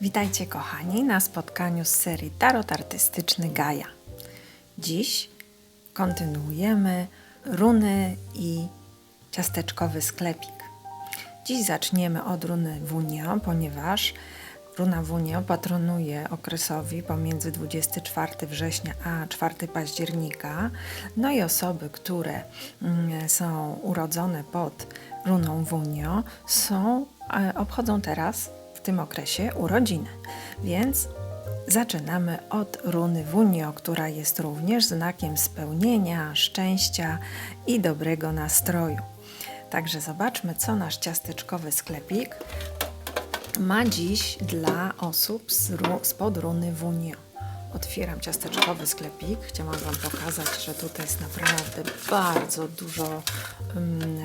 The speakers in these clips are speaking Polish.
Witajcie kochani na spotkaniu z serii Tarot Artystyczny Gaja. Dziś kontynuujemy runy i ciasteczkowy sklepik. Dziś zaczniemy od runy Wunio, ponieważ runa Wunio patronuje okresowi pomiędzy 24 września a 4 października. No i osoby, które mm, są urodzone pod runą Wunio, są, e, obchodzą teraz w tym okresie urodziny. Więc zaczynamy od runy Wunio, która jest również znakiem spełnienia, szczęścia i dobrego nastroju. Także zobaczmy, co nasz ciasteczkowy sklepik ma dziś dla osób z spod runy Wunio. Otwieram ciasteczkowy sklepik. Chciałam Wam pokazać, że tutaj jest naprawdę bardzo dużo um,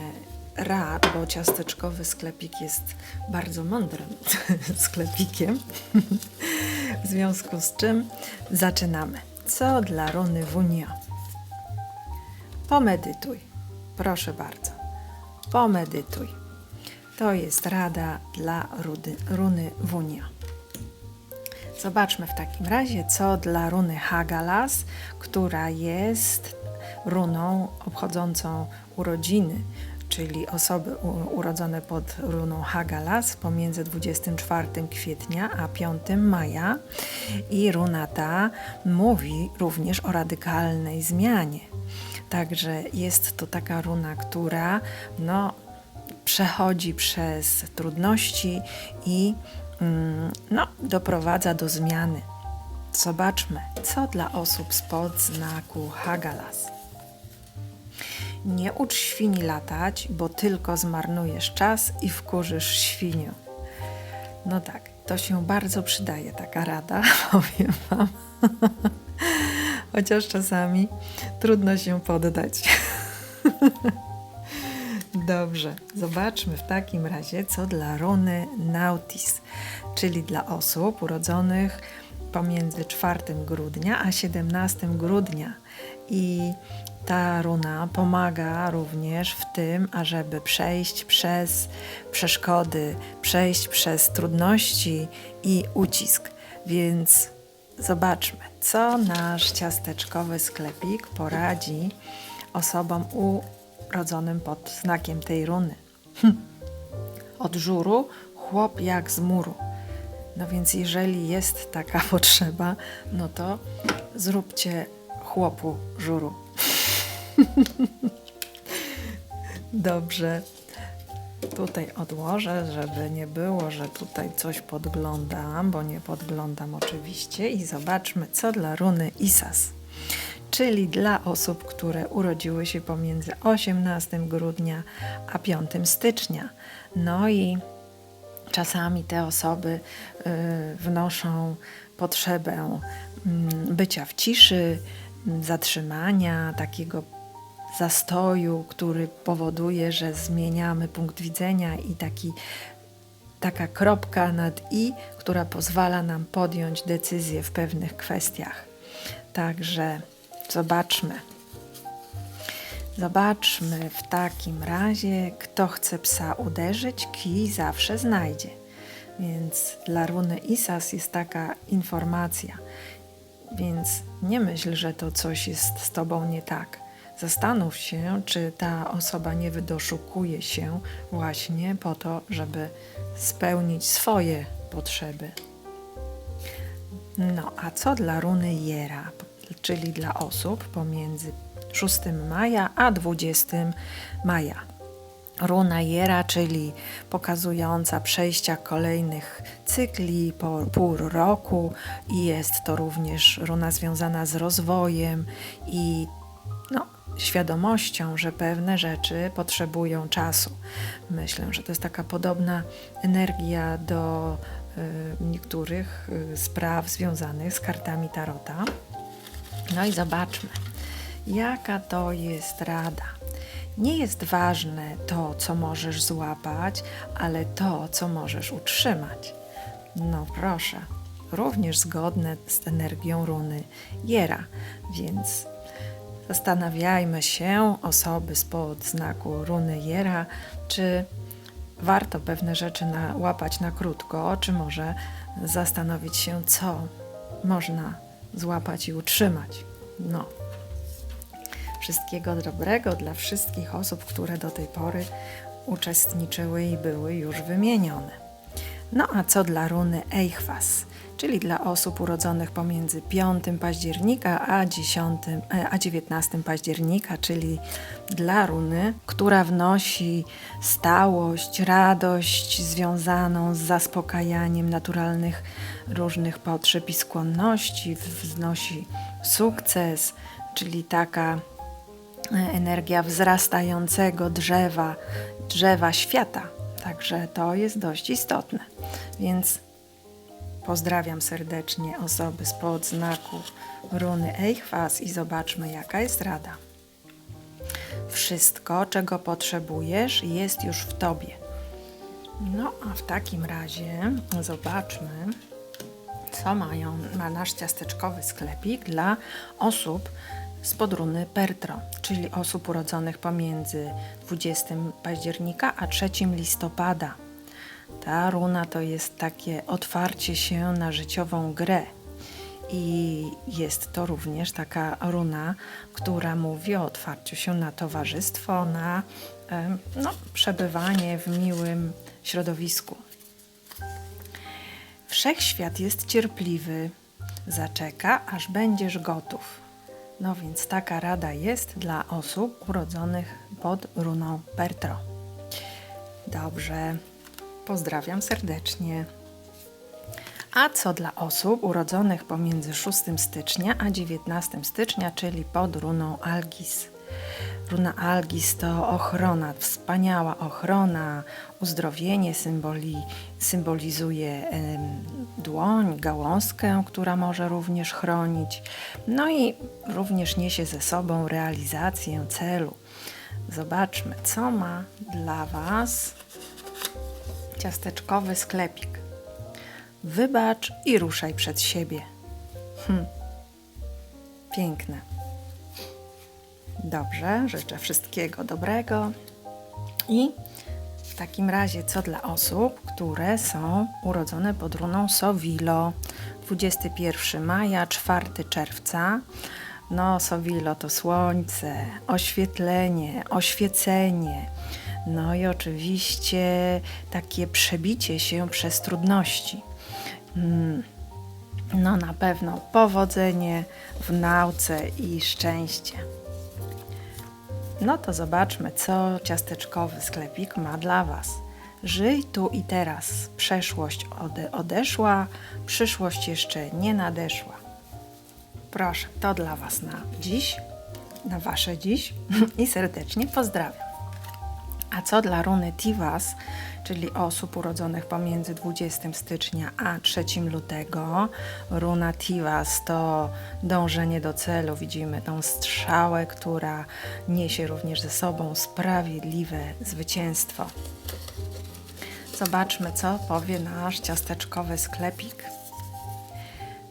rad, bo ciasteczkowy sklepik jest bardzo mądrym sklepikiem. w związku z czym zaczynamy. Co dla runy Wunio? Pomedytuj. Proszę bardzo. Pomedytuj. To jest rada dla rudy, runy Wunio. Zobaczmy w takim razie, co dla runy Hagalas, która jest runą obchodzącą urodziny, czyli osoby urodzone pod runą Hagalas pomiędzy 24 kwietnia a 5 maja. I runa ta mówi również o radykalnej zmianie. Także jest to taka runa, która no, przechodzi przez trudności i mm, no, doprowadza do zmiany. Zobaczmy, co dla osób spod znaku Hagalas. Nie ucz świni latać, bo tylko zmarnujesz czas i wkurzysz świnię. No tak, to się bardzo przydaje taka rada, powiem Wam. Chociaż czasami trudno się poddać. Dobrze, zobaczmy w takim razie, co dla runy Nautis, czyli dla osób urodzonych pomiędzy 4 grudnia a 17 grudnia. I ta runa pomaga również w tym, ażeby przejść przez przeszkody, przejść przez trudności i ucisk. Więc zobaczmy, co nasz ciasteczkowy sklepik poradzi osobom urodzonym pod znakiem tej runy. Hm. Od żuru chłop jak z muru. No więc jeżeli jest taka potrzeba, no to zróbcie chłopu żuru. Dobrze. Tutaj odłożę, żeby nie było, że tutaj coś podglądam, bo nie podglądam oczywiście. I zobaczmy, co dla runy Isas, czyli dla osób, które urodziły się pomiędzy 18 grudnia a 5 stycznia. No i czasami te osoby y, wnoszą potrzebę mm, bycia w ciszy, zatrzymania, takiego zastoju, który powoduje, że zmieniamy punkt widzenia i taki, taka kropka nad i, która pozwala nam podjąć decyzję w pewnych kwestiach. Także zobaczmy. Zobaczmy w takim razie, kto chce psa uderzyć, kij zawsze znajdzie. Więc dla runy Isas jest taka informacja. Więc nie myśl, że to coś jest z tobą nie tak. Zastanów się, czy ta osoba nie wydoszukuje się właśnie po to, żeby spełnić swoje potrzeby. No, a co dla runy Jera, czyli dla osób pomiędzy 6 maja a 20 maja? Runa Jera, czyli pokazująca przejścia kolejnych cykli pół roku i jest to również runa związana z rozwojem i no, świadomością, że pewne rzeczy potrzebują czasu. Myślę, że to jest taka podobna energia do y, niektórych y, spraw związanych z kartami Tarota. No i zobaczmy, jaka to jest rada. Nie jest ważne to, co możesz złapać, ale to, co możesz utrzymać. No proszę, również zgodne z energią runy Jera, więc zastanawiajmy się, osoby spod znaku runy Jera, czy warto pewne rzeczy na, łapać na krótko, czy może zastanowić się, co można złapać i utrzymać. No. Wszystkiego dobrego dla wszystkich osób, które do tej pory uczestniczyły i były już wymienione. No a co dla runy Eichwas, czyli dla osób urodzonych pomiędzy 5 października a, 10, e, a 19 października, czyli dla runy, która wnosi stałość, radość związaną z zaspokajaniem naturalnych różnych potrzeb i skłonności, wznosi sukces, czyli taka e, energia wzrastającego drzewa, drzewa świata. Także to jest dość istotne. Więc pozdrawiam serdecznie osoby spod znaku runy Eichwas i zobaczmy, jaka jest rada. Wszystko, czego potrzebujesz, jest już w tobie. No, a w takim razie zobaczmy, co mają, ma nasz ciasteczkowy sklepik dla osób spod runy Pertro, czyli osób urodzonych pomiędzy 20 października a 3 listopada. Ta runa to jest takie otwarcie się na życiową grę. I jest to również taka runa, która mówi o otwarciu się na towarzystwo, na no, przebywanie w miłym środowisku. Wszechświat jest cierpliwy, zaczeka, aż będziesz gotów. No więc taka rada jest dla osób urodzonych pod runą Pertro. Dobrze, pozdrawiam serdecznie. A co dla osób urodzonych pomiędzy 6 stycznia a 19 stycznia, czyli pod runą Algis? Runa Algis to ochrona, wspaniała ochrona, uzdrowienie symboli, symbolizuje dłoń, gałązkę, która może również chronić, no i również niesie ze sobą realizację celu. Zobaczmy, co ma dla Was ciasteczkowy sklepik. Wybacz i ruszaj przed siebie. Hm. Piękne. Dobrze, życzę wszystkiego dobrego i w takim razie co dla osób, które są urodzone pod runą Sowilo 21 maja, 4 czerwca. No, Sowilo to słońce, oświetlenie, oświecenie. No i oczywiście takie przebicie się przez trudności. Mm, no, na pewno powodzenie w nauce i szczęście. No to zobaczmy, co ciasteczkowy sklepik ma dla Was. Żyj tu i teraz. Przeszłość ode odeszła, przyszłość jeszcze nie nadeszła. Proszę, to dla Was na dziś, na Wasze dziś i serdecznie pozdrawiam. A co dla runy Tivas, czyli osób urodzonych pomiędzy 20 stycznia a 3 lutego. Runa Tivas to dążenie do celu. Widzimy tą strzałę, która niesie również ze sobą sprawiedliwe zwycięstwo. Zobaczmy, co powie nasz ciasteczkowy sklepik.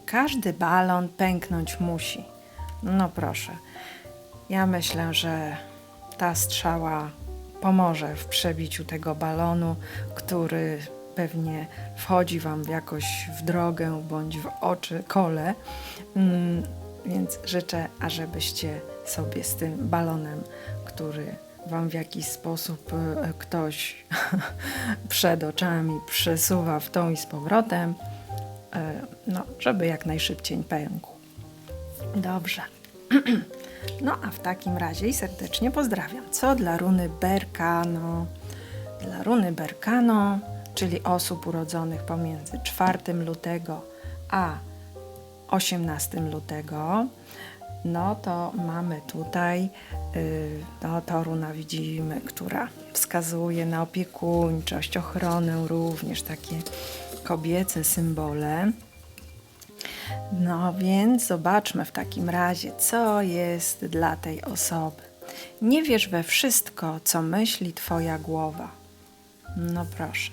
Każdy balon pęknąć musi. No proszę. Ja myślę, że ta strzała pomoże w przebiciu tego balonu, który pewnie wchodzi Wam jakoś w drogę bądź w oczy, kole. Mm, więc życzę, ażebyście sobie z tym balonem, który Wam w jakiś sposób e, ktoś przed oczami przesuwa w tą i z powrotem, e, no, żeby jak najszybciej pękł. Dobrze. No a w takim razie serdecznie pozdrawiam. Co dla runy Berkano? Dla runy Berkano, czyli osób urodzonych pomiędzy 4 lutego a 18 lutego, no to mamy tutaj, yy, no to runa widzimy, która wskazuje na opiekuńczość, ochronę, również takie kobiece symbole. No więc zobaczmy w takim razie, co jest dla tej osoby. Nie wierz we wszystko, co myśli Twoja głowa. No proszę.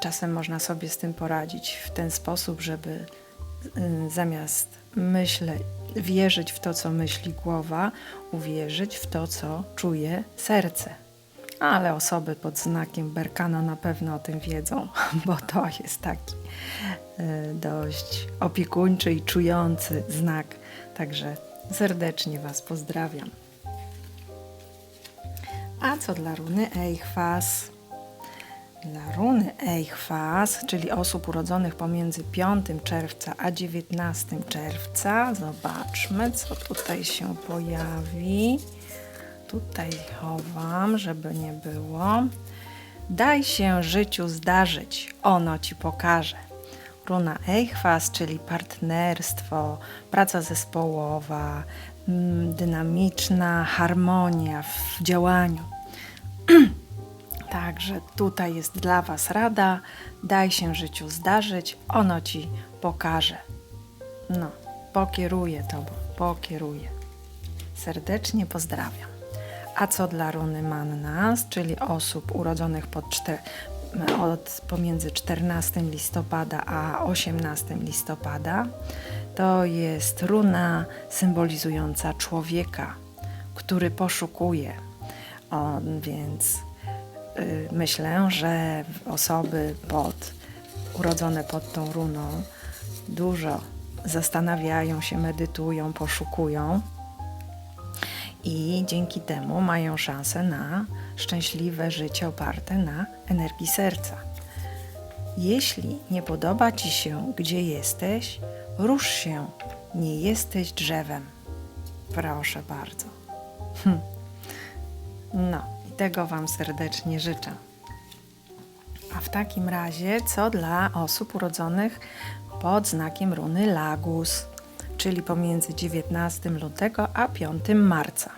Czasem można sobie z tym poradzić w ten sposób, żeby y, zamiast myśleć, wierzyć w to, co myśli głowa, uwierzyć w to, co czuje serce. Ale osoby pod znakiem Berkana na pewno o tym wiedzą, bo to jest taki y, dość opiekuńczy i czujący znak. Także serdecznie Was pozdrawiam. A co dla runy Eichwas? Dla runy Eichwas, czyli osób urodzonych pomiędzy 5 czerwca a 19 czerwca, zobaczmy, co tutaj się pojawi. Tutaj chowam, żeby nie było. Daj się życiu zdarzyć, ono ci pokaże. Runa Eichwas, czyli partnerstwo, praca zespołowa, mm, dynamiczna harmonia w działaniu. Także tutaj jest dla Was rada. Daj się życiu zdarzyć, ono ci pokaże. No, pokieruje Tobą, pokieruje. Serdecznie pozdrawiam. A co dla runy Mannas, czyli osób urodzonych pod od pomiędzy 14 listopada a 18 listopada, to jest runa symbolizująca człowieka, który poszukuje. Więc y, myślę, że osoby pod, urodzone pod tą runą dużo zastanawiają się, medytują, poszukują i dzięki temu mają szansę na szczęśliwe życie oparte na energii serca. Jeśli nie podoba Ci się, gdzie jesteś, rusz się, nie jesteś drzewem. Proszę bardzo. Hm. No, i tego Wam serdecznie życzę. A w takim razie, co dla osób urodzonych pod znakiem runy Lagus? Czyli pomiędzy 19 lutego a 5 marca.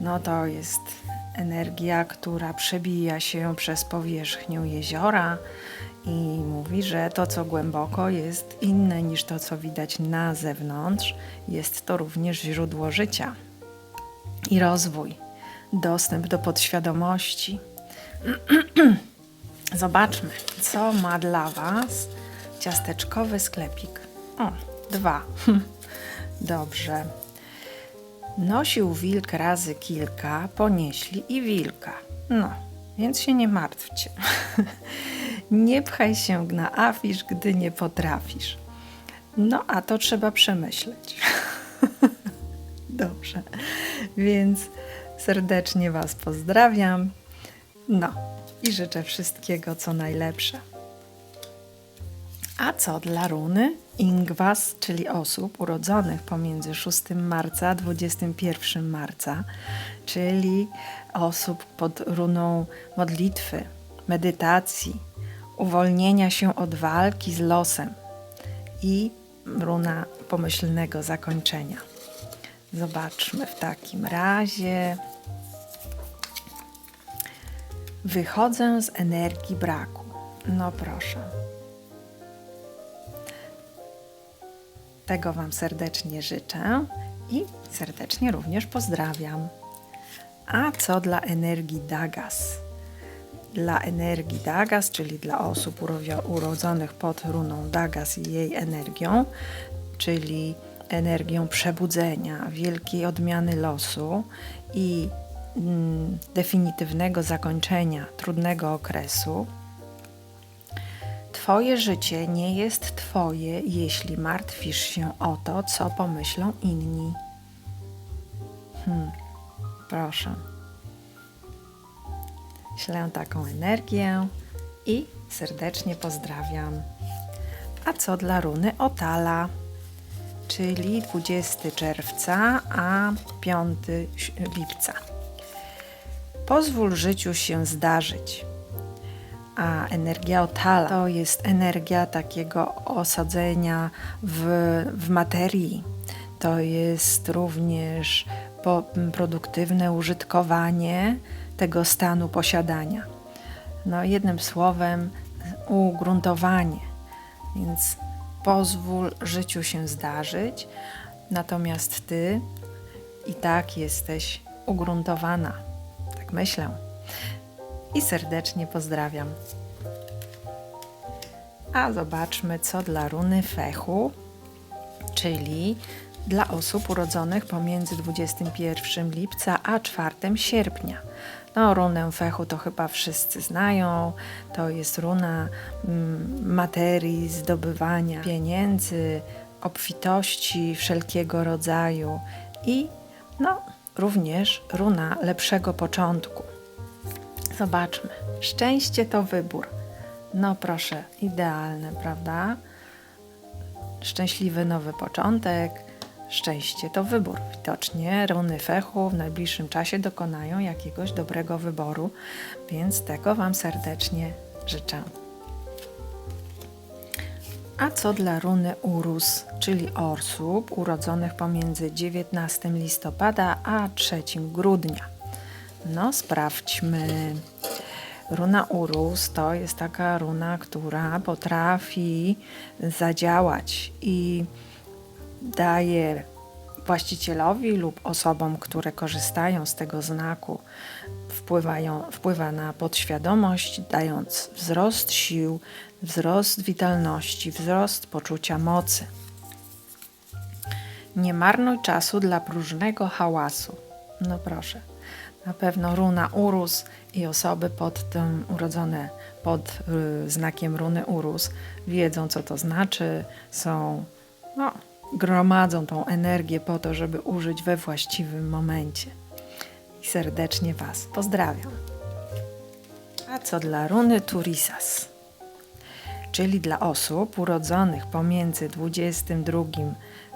No to jest energia, która przebija się przez powierzchnię jeziora i mówi, że to, co głęboko, jest inne niż to, co widać na zewnątrz. Jest to również źródło życia i rozwój, dostęp do podświadomości. Zobaczmy, co ma dla Was ciasteczkowy sklepik. O, Dwa. Dobrze. Nosił wilk razy kilka, ponieśli i wilka. No, więc się nie martwcie. nie pchaj się na afisz, gdy nie potrafisz. No, a to trzeba przemyśleć. Dobrze. Więc serdecznie Was pozdrawiam. No, i życzę wszystkiego co najlepsze. A co dla runy Ingwas, czyli osób urodzonych pomiędzy 6 marca a 21 marca, czyli osób pod runą modlitwy, medytacji, uwolnienia się od walki z losem i runa pomyślnego zakończenia. Zobaczmy w takim razie. Wychodzę z energii braku. No proszę. Tego Wam serdecznie życzę i serdecznie również pozdrawiam. A co dla energii Dagas? Dla energii Dagas, czyli dla osób urodzonych pod runą Dagas i jej energią, czyli energią przebudzenia, wielkiej odmiany losu i mm, definitywnego zakończenia trudnego okresu, Twoje życie nie jest Twoje, jeśli martwisz się o to, co pomyślą inni. Hmm, proszę. Ślę taką energię i serdecznie pozdrawiam. A co dla runy Otala, czyli 20 czerwca, a 5 lipca. Pozwól życiu się zdarzyć a energia otala to jest energia takiego osadzenia w, w materii. To jest również produktywne użytkowanie tego stanu posiadania. No, jednym słowem, ugruntowanie. Więc pozwól życiu się zdarzyć, natomiast ty i tak jesteś ugruntowana. Tak myślę i serdecznie pozdrawiam. A zobaczmy, co dla runy fechu, czyli dla osób urodzonych pomiędzy 21 lipca a 4 sierpnia. No, runę fechu to chyba wszyscy znają. To jest runa mm, materii, zdobywania pieniędzy, obfitości wszelkiego rodzaju i no, również runa lepszego początku. Zobaczmy. Szczęście to wybór. No proszę, idealne, prawda? Szczęśliwy nowy początek. Szczęście to wybór. Widocznie runy fechu w najbliższym czasie dokonają jakiegoś dobrego wyboru, więc tego Wam serdecznie życzę. A co dla runy Urus, czyli osób urodzonych pomiędzy 19 listopada a 3 grudnia? No, sprawdźmy. Runa Urus to jest taka runa, która potrafi zadziałać i daje właścicielowi lub osobom, które korzystają z tego znaku, wpływają, wpływa na podświadomość, dając wzrost sił, wzrost witalności, wzrost poczucia mocy. Nie marnuj czasu dla próżnego hałasu. No proszę. Na pewno runa Urus i osoby pod tym urodzone pod y, znakiem runy Urus wiedzą, co to znaczy, są, no, gromadzą tą energię po to, żeby użyć we właściwym momencie. I serdecznie Was pozdrawiam. A co dla runy Turisas? Czyli dla osób urodzonych pomiędzy 22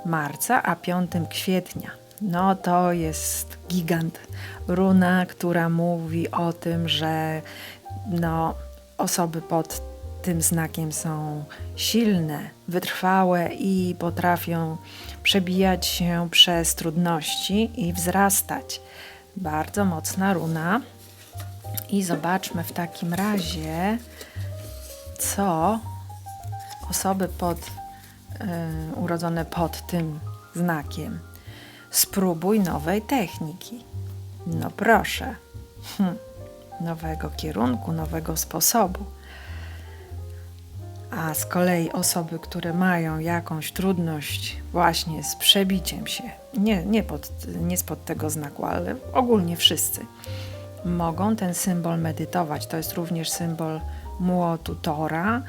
marca a 5 kwietnia no to jest gigant. Runa, która mówi o tym, że no, osoby pod tym znakiem są silne, wytrwałe i potrafią przebijać się przez trudności i wzrastać. Bardzo mocna runa. I zobaczmy w takim razie, co osoby pod, y, urodzone pod tym znakiem Spróbuj nowej techniki. No proszę. Hm. Nowego kierunku, nowego sposobu. A z kolei osoby, które mają jakąś trudność właśnie z przebiciem się, nie, nie, pod, nie spod tego znaku, ale ogólnie wszyscy, mogą ten symbol medytować. To jest również symbol młotu Tora,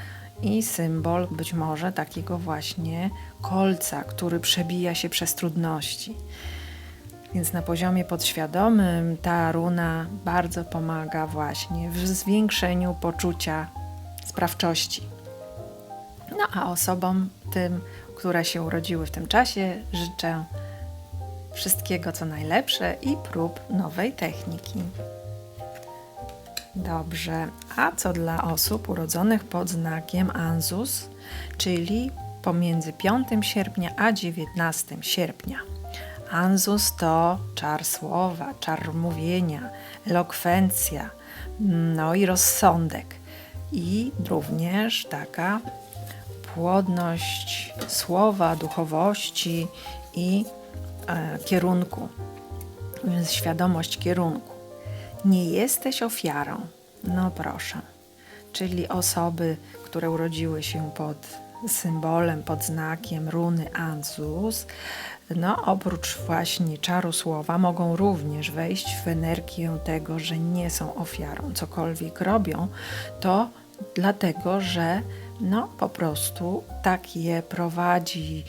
i symbol być może takiego właśnie kolca, który przebija się przez trudności. Więc na poziomie podświadomym ta runa bardzo pomaga właśnie w zwiększeniu poczucia sprawczości. No a osobom tym, które się urodziły w tym czasie, życzę wszystkiego co najlepsze i prób nowej techniki. Dobrze. A co dla osób urodzonych pod znakiem Anzus, czyli pomiędzy 5 sierpnia a 19 sierpnia? Anzus to czar słowa, czar mówienia, elokwencja, no i rozsądek. I również taka płodność słowa, duchowości i e, kierunku, świadomość kierunku. Nie jesteś ofiarą. No proszę. Czyli osoby, które urodziły się pod symbolem, pod znakiem runy Anzus, no oprócz właśnie czaru słowa, mogą również wejść w energię tego, że nie są ofiarą. Cokolwiek robią, to dlatego, że no po prostu tak je prowadzi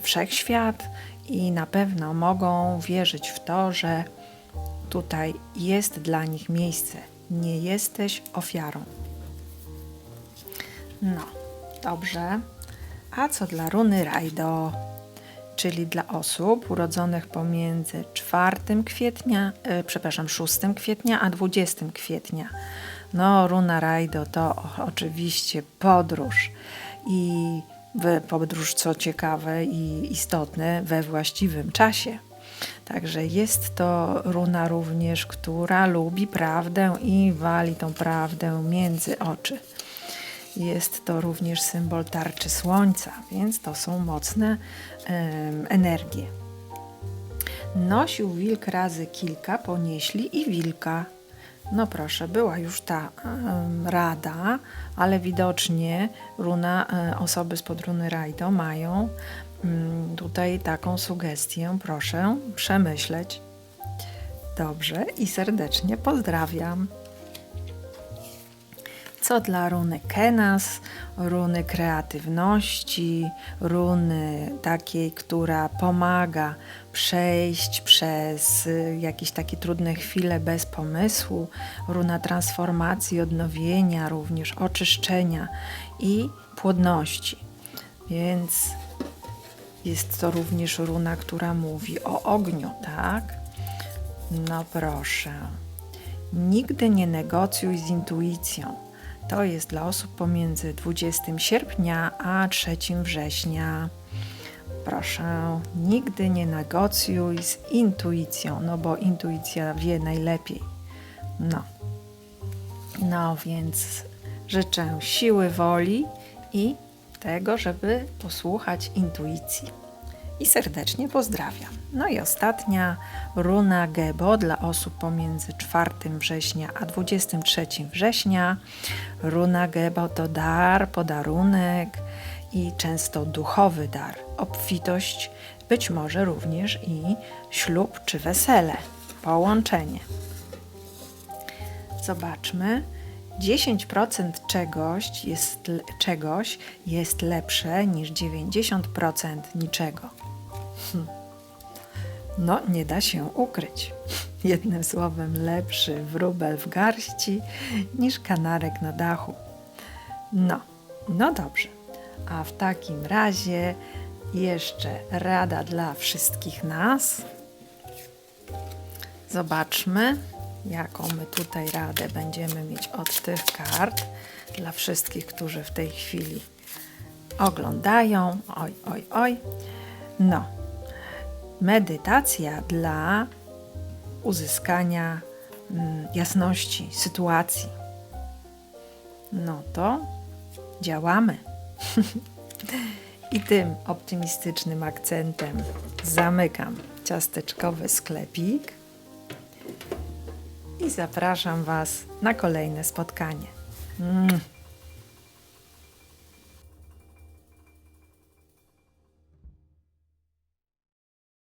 wszechświat i na pewno mogą wierzyć w to, że Tutaj jest dla nich miejsce. Nie jesteś ofiarą. No, dobrze. A co dla runy Rajdo? Czyli dla osób urodzonych pomiędzy 4 kwietnia, e, przepraszam, 6 kwietnia a 20 kwietnia. No, runa Rajdo to oczywiście podróż i podróż, co ciekawe i istotne, we właściwym czasie. Także jest to runa również, która lubi prawdę i wali tą prawdę między oczy. Jest to również symbol tarczy słońca, więc to są mocne um, energie. Nosił wilk razy kilka, ponieśli i wilka. No proszę, była już ta um, rada, ale widocznie runa, um, osoby spod runy Rajdo mają tutaj taką sugestię proszę przemyśleć. Dobrze i serdecznie pozdrawiam. Co dla runy Kenas, runy kreatywności, runy takiej, która pomaga przejść przez y, jakieś takie trudne chwile bez pomysłu, runa transformacji, odnowienia, również oczyszczenia i płodności. Więc jest to również runa, która mówi o ogniu, tak? No proszę. Nigdy nie negocjuj z intuicją. To jest dla osób pomiędzy 20 sierpnia a 3 września. Proszę, nigdy nie negocjuj z intuicją, no bo intuicja wie najlepiej. No. No więc życzę siły woli i tego, żeby posłuchać intuicji. I serdecznie pozdrawiam. No i ostatnia runa Gebo dla osób pomiędzy 4 września a 23 września. Runa Gebo to dar, podarunek i często duchowy dar, obfitość, być może również i ślub czy wesele, połączenie. Zobaczmy. 10% czegoś jest, czegoś jest lepsze niż 90% niczego. Hm. No, nie da się ukryć. Jednym słowem, lepszy wróbel w garści niż kanarek na dachu. No, no dobrze. A w takim razie jeszcze rada dla wszystkich nas. Zobaczmy, jaką my tutaj radę będziemy mieć od tych kart dla wszystkich, którzy w tej chwili oglądają. Oj, oj, oj. No, medytacja dla uzyskania mm, jasności sytuacji. No to działamy. I tym optymistycznym akcentem zamykam ciasteczkowy sklepik i zapraszam Was na kolejne spotkanie. Mm.